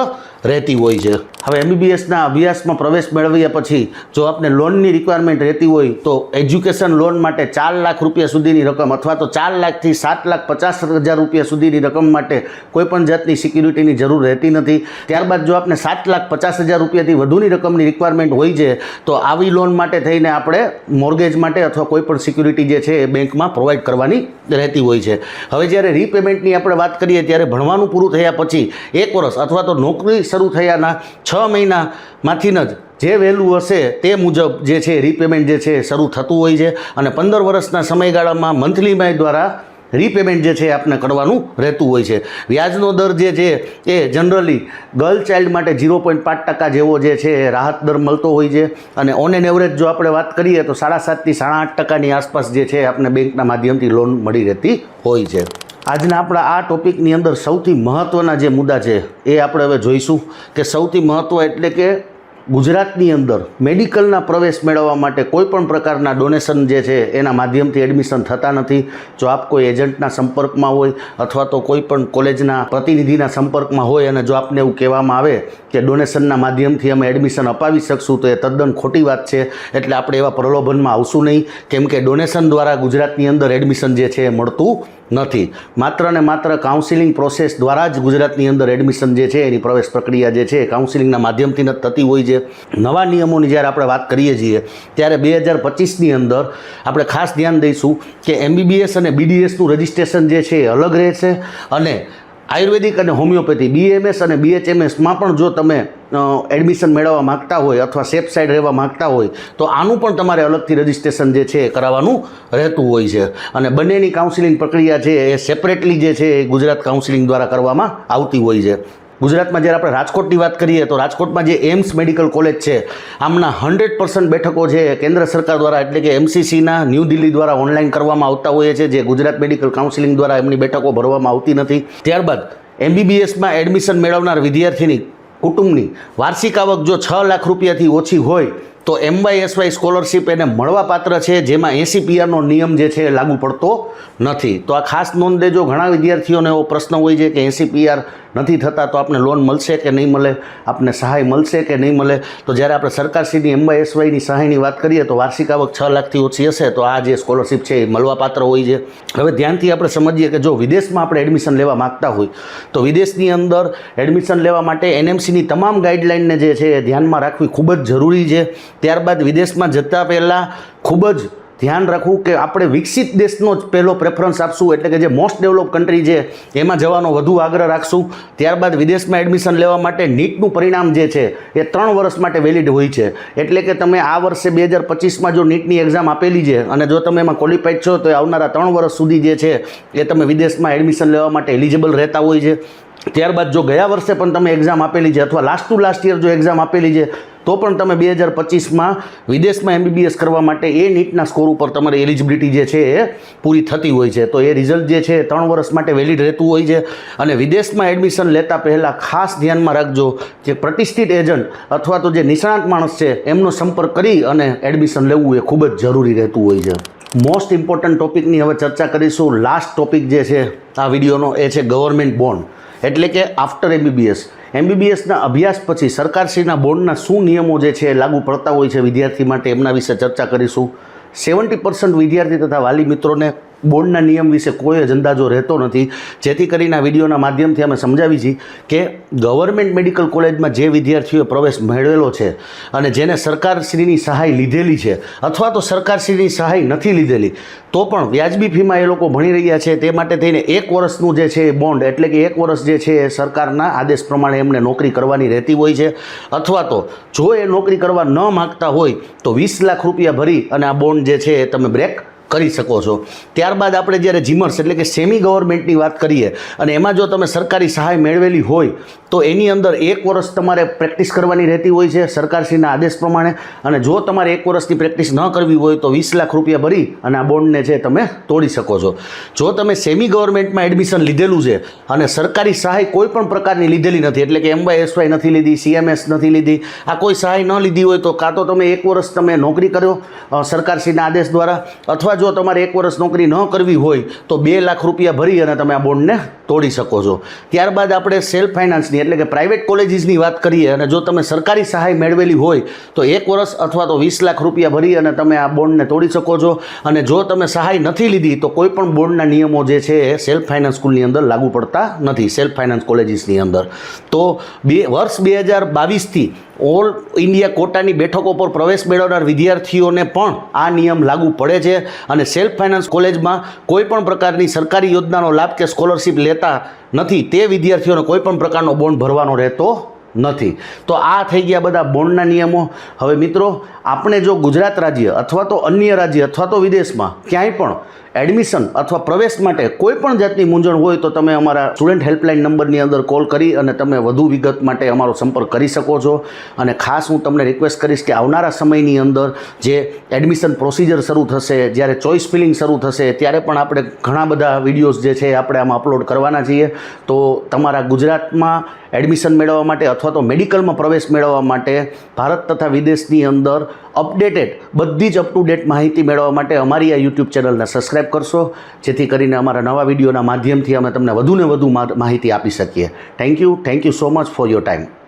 રહેતી હોય છે. હવે એમબીબીએસના અભ્યાસમાં પ્રવેશ મેળવ્યા પછી જો આપને લોનની રિક્વાયરમેન્ટ રહેતી હોય તો એજ્યુકેશન લોન માટે ચાર લાખ રૂપિયા સુધીની રકમ અથવા તો ચાર લાખથી સાત લાખ પચાસ હજાર રૂપિયા સુધીની રકમ માટે કોઈપણ જાતની સિક્યુરિટીની જરૂર રહેતી નથી. ત્યારબાદ જો આપને સાત લાખ પચાસ હજાર રૂપિયાથી વધુની રકમની રિક્વાયરમેન્ટ હોય છે, તો આવી લોન માટે થઈને આપણે મોર્ગેજ માટે અથવા કોઈપણ સિક્યુરિટી જે છે એ બેંકમાં પ્રોવાઈડ કરવાની રહેતી હોય છે. હવે જ્યારે રીપેમેન્ટની આપણે વાત કરીએ ત્યારે ભણવાનું પૂરું થયા પછી એક વર્ષ અથવા તો નોકરી શરૂ થયાના છ મહિનામાંથી જ જે વહેલું હશે તે મુજબ જે છે રીપેમેન્ટ જે છે, શરૂ થતું હોય છે અને પંદર વર્ષના સમયગાળામાં મંથલી માય દ્વારા રીપેમેન્ટ જે છે આપને કરવાનું રહેતું હોય છે. વ્યાજનો દર જે છે, એ જનરલી ગર્લ ચાઇલ્ડ માટે ઝીરો પોઈન્ટ પાંચ ટકા જેવો જે છે, એ રાહત દર મળતો હોય છે અને ઓન એન એવરેજ જો આપણે વાત કરીએ તો સાડા સાતથી સાડા આઠ ટકાની આસપાસ જે છે આપણે બેંકના માધ્યમથી લોન મળી રહેતી હોય છે. આજના આપણા આ ટોપિકની અંદર સૌથી મહત્ત્વના જે મુદ્દા છે એ આપણે હવે જોઈશું કે સૌથી મહત્ત્વ એટલે કે ગુજરાતની અંદર મેડિકલના પ્રવેશ મેળવવા માટે કોઈ પણ પ્રકારના ડોનેશન જે છે એના માધ્યમથી એડમિશન થતા નથી. જો આપ કોઈ એજન્ટના સંપર્કમાં હોય અથવા તો કોઈ પણ કોલેજના પ્રતિનિધિના સંપર્કમાં હોય અને જો આપને એવું કહેવામાં આવે કે ડોનેશનના માધ્યમથી અમે એડમિશન અપાવી શકશું, તો એ તદ્દન ખોટી વાત છે. એટલે આપણે એવા પ્રલોભનમાં આવશું નહીં, કેમ કે ડોનેશન દ્વારા ગુજરાતની અંદર એડમિશન જે છે એ મળતું નથી. માત્ર ને માત્ર કાઉન્સિલિંગ પ્રોસેસ દ્વારા જ ગુજરાતની અંદર એડમિશન જે છે એની પ્રવેશ પ્રક્રિયા જે છે કાઉન્સિલિંગના માધ્યમથી જ થતી હોય છે નવા નિયમોની જ્યારે આપણે વાત કરીએ છીએ, ત્યારે બે હજાર પચીસની અંદર આપણે ખાસ ધ્યાન દઈશું કે એમબીબીએસ અને બીડીએસનું રજિસ્ટ્રેશન જે છે એ અલગ રહેશે અને આયુર્વેદિક અને હોમિયોપેથી બીએમએસ અને બીએચએમએસમાં પણ જો તમે એડમિશન મેળવવા માગતા હોય અથવા સેફ સાઇડ રહેવા માગતા હોય, તો આનું પણ તમારે અલગથી રજિસ્ટ્રેશન જે છે એ કરાવવાનું રહેતું હોય છે. અને બંનેની કાઉન્સિલિંગ પ્રક્રિયા છે એ સેપરેટલી જે છે એ ગુજરાત કાઉન્સિલિંગ દ્વારા કરવામાં આવતી હોય છે. ગુજરાતમાં જ્યારે આપણે રાજકોટની વાત કરીએ તો રાજકોટમાં જે એમ્સ મેડિકલ કોલેજ છે, આમના હંડ્રેડ પર્સન્ટ બેઠકો છે કેન્દ્ર સરકાર દ્વારા એટલે કે એમસીસીના ન્યૂ દિલ્હી દ્વારા ઓનલાઈન કરવામાં આવતા હોય છે, જે ગુજરાત મેડિકલ કાઉન્સિલિંગ દ્વારા એમની બેઠકો ભરવામાં આવતી નથી. ત્યારબાદ એમબીબીએસમાં એડમિશન મેળવનાર વિદ્યાર્થીની કુટુંબની વાર્ષિક આવક જો છ લાખ રૂપિયાથી ઓછી હોય તો એમવાયએસવાય સ્કોલરશીપ એને મળવાપાત્ર છે, જેમાં એંસી પીઆરનો નિયમ જે છે એ લાગુ પડતો નથી. તો આ ખાસ નોંધ લેજો ઘણા વિદ્યાર્થીઓને એવો પ્રશ્ન હોય છે કે એંસી પીઆર નથી થતા તો આપને લોન મળશે કે નહીં મળે, આપને સહાય મળશે કે નહીં મળે? તો જ્યારે આપણે સરકારશ્રીની એમવાયએસવાયની સહાયની વાત કરીએ તો વાર્ષિક આવક છ લાખથી ઓછી હશે, તો આ જે સ્કોલરશિપ છે એ મળવાપાત્ર હોય છે. હવે ધ્યાનથી આપણે સમજીએ કે જો વિદેશમાં આપણે એડમિશન લેવા માગતા હોય, તો વિદેશની અંદર એડમિશન લેવા માટે એનએમસીની તમામ ગાઈડલાઇનને જે છે એ ધ્યાનમાં રાખવી ખૂબ જ જરૂરી છે. ત્યારબાદ વિદેશમાં જતાં પહેલાં ખૂબ જ ધ્યાન રાખવું કે આપણે વિકસિત દેશનો જ પહેલો પ્રેફરન્સ આપશું. એટલે કે જે મોસ્ટ ડેવલપ કન્ટ્રી છે, એમાં જવાનો વધુ આગ્રહ રાખશું. ત્યારબાદ વિદેશમાં એડમિશન લેવા માટે નીટનું પરિણામ જે છે, એ ત્રણ વર્ષ માટે વેલિડ હોય છે. એટલે કે તમે આ વર્ષે બે હજાર પચીસમાં જો નીટની એક્ઝામ આપેલી છે અને જો તમે એમાં ક્વોલિફાઈડ છો, તો આવનારા ત્રણ વર્ષ સુધી જે છે, એ તમે વિદેશમાં એડમિશન લેવા માટે એલિજિબલ રહેતા હોય છે. ત્યારબાદ જો ગયા વર્ષે પણ તમે એક્ઝામ આપેલી છે, અથવા લાસ્ટ ટુ લાસ્ટ યર જો એક્ઝામ આપેલી છે તો પણ તમે બે હજાર પચીસમાં વિદેશમાં એમબીબીએસ કરવા માટે એ નીટના સ્કોર ઉપર તમારી એલિજિબિલિટી જે છે એ પૂરી થતી હોય છે. તો એ રિઝલ્ટ જે છે ત્રણ વર્ષ માટે વેલિડ રહેતું હોય છે. અને વિદેશમાં એડમિશન લેતા પહેલાં ખાસ ધ્યાનમાં રાખજો કે પ્રતિષ્ઠિત એજન્ટ અથવા તો જે નિષ્ણાંત માણસ છે એમનો સંપર્ક કરી અને એડમિશન લેવું એ ખૂબ જ જરૂરી રહેતું હોય છે. મોસ્ટ ઇમ્પોર્ટન્ટ ટોપિકની હવે ચર્ચા કરીશું. લાસ્ટ ટોપિક જે છે આ વિડીયોનો એ છે ગવર્મેન્ટ બોન્ડ એટલે કે આફ્ટર એમબીબીએસ એમબીબીએસના અભ્યાસ પછી સરકારશ્રીના બોર્ડના શું નિયમો જે છે લાગુ પડતા હોય છે વિદ્યાર્થી માટે, એમના વિશે ચર્ચા કરીશું. સેવન્ટી પર્સન્ટ વિદ્યાર્થી તથા વાલી મિત્રોને બોર્ડના નિયમ વિશે કોઈ જ અંદાજો રહેતો નથી. જેથી કરીને આ વિડીયોના માધ્યમથી અમે સમજાવી છીએ કે ગવર્મેન્ટ મેડિકલ કોલેજમાં જે વિદ્યાર્થીઓએ પ્રવેશ મેળવેલો છે અને જેને સરકારશ્રીની સહાય લીધેલી છે અથવા તો સરકારશ્રીની સહાય નથી લીધેલી, તો પણ વ્યાજબી ફીમાં એ લોકો ભણી રહ્યા છે. તે માટે થઈને એક વર્ષનું જે છે એ બોન્ડ, એટલે કે એક વર્ષ જે છે એ સરકારના આદેશ પ્રમાણે એમને નોકરી કરવાની રહેતી હોય છે. અથવા તો જો એ નોકરી કરવા ન માગતા હોય તો વીસ લાખ રૂપિયા ભરી અને આ બોન્ડ જે છે એ તમે બ્રેક કરી શકો છો. ત્યારબાદ આપણે જ્યારે જીમર્સ એટલે કે સેમી ગવર્મેન્ટની વાત કરીએ અને એમાં જો તમે સરકારી સહાય મેળવેલી હોય તો એની અંદર એક વર્ષ તમારે પ્રેક્ટિસ કરવાની રહેતી હોય છે સરકારશ્રીના આદેશ પ્રમાણે અને જો તમારે એક વર્ષની પ્રેક્ટિસ ન કરવી હોય તો વીસ લાખ રૂપિયા ભરી અને આ બોન્ડને છે તમે તોડી શકો છો. જો તમે સેમી ગવર્મેન્ટમાં એડમિશન લીધેલું છે અને સરકારી સહાય કોઈ પણ પ્રકારની લીધેલી નથી, એટલે કે એમવાય એસવાય નથી લીધી સીએમએસ નથી લીધી, આ કોઈ સહાય ન લીધી હોય તો કાં તો તમે એક વર્ષ તમે નોકરી કર્યો સરકારશ્રીના આદેશ દ્વારા અથવા જો તમારે એક વર્ષ નોકરી ન કરવી હોય, તો બે લાખ રૂપિયા ભરી અને તમે આ બોન્ડને તોડી શકો છો. ત્યારબાદ આપણે સેલ્ફ ફાઇનાન્સની એટલે કે પ્રાઇવેટ કોલેજીસની વાત કરીએ, અને જો તમે સરકારી સહાય મેળવેલી હોય, તો એક વર્ષ અથવા તો વીસ લાખ રૂપિયા ભરી અને તમે આ બોન્ડને તોડી શકો છો. અને જો તમે સહાય નથી લીધી, તો કોઈ પણ બોર્ડના નિયમો જે છે, એ સેલ્ફ ફાઇનાન્સ સ્કૂલની અંદર લાગુ પડતા નથી સેલ્ફ ફાઇનાન્સ કોલેજીસની અંદર. તો બે, વર્ષ બે હજાર બાવીસથી ઓલ ઇન્ડિયા કોટાની બેઠકો પર પ્રવેશ મેળવનાર વિદ્યાર્થીઓને પણ આ નિયમ લાગુ પડે છે. અને સેલ્ફ ફાઇનાન્સ કોલેજમાં કોઈ પણ પ્રકારની સરકારી યોજનાનો લાભ કે સ્કોલરશિપ લેતા નથી તે વિદ્યાર્થીઓને કોઈ પણ પ્રકારનો બોન્ડ ભરવાનો રહેતો નથી. તો આ થઈ ગયા બધા બોન્ડના નિયમો. હવે મિત્રો, આપણે જો ગુજરાત રાજ્ય અથવા તો અન્ય રાજ્ય અથવા તો વિદેશમાં ક્યાંય પણ એડમિશન અથવા પ્રવેશ માટે કોઈ પણ જાતની મૂંઝવણ હોય તો તમે અમારા સ્ટુડન્ટ હેલ્પલાઇન નંબરની અંદર કોલ કરી અને તમે વધુ વિગત માટે અમારો સંપર્ક કરી શકો છો. અને ખાસ હું તમને રિક્વેસ્ટ કરીશ કે આવનારા સમયની અંદર જે એડમિશન પ્રોસિજર શરૂ થશે, જ્યારે ચોઇસ ફિલિંગ શરૂ થશે, ત્યારે પણ આપણે ઘણા બધા વિડીયોઝ જે છે આપણે આમાં અપલોડ કરવાના છીએ. તો તમારા ગુજરાતમાં એડમિશન મેળવવા માટે અથવા તો મેડિકલમાં પ્રવેશ મેળવવા માટે ભારત તથા વિદેશની અંદર અપડેટેડ, બધી જ અપ ટુ ડેટ માહિતી મેળવવા માટે અમારી આ યુટ્યુબ ચેનલને સબસ્ક્રાઈબ કરશો. જેથી કરીને અમારા નવા વિડીયોના માધ્યમથી અમે તમને વધુને વધુ માહિતી આપી શકીએ. Thank you thank you so much for your time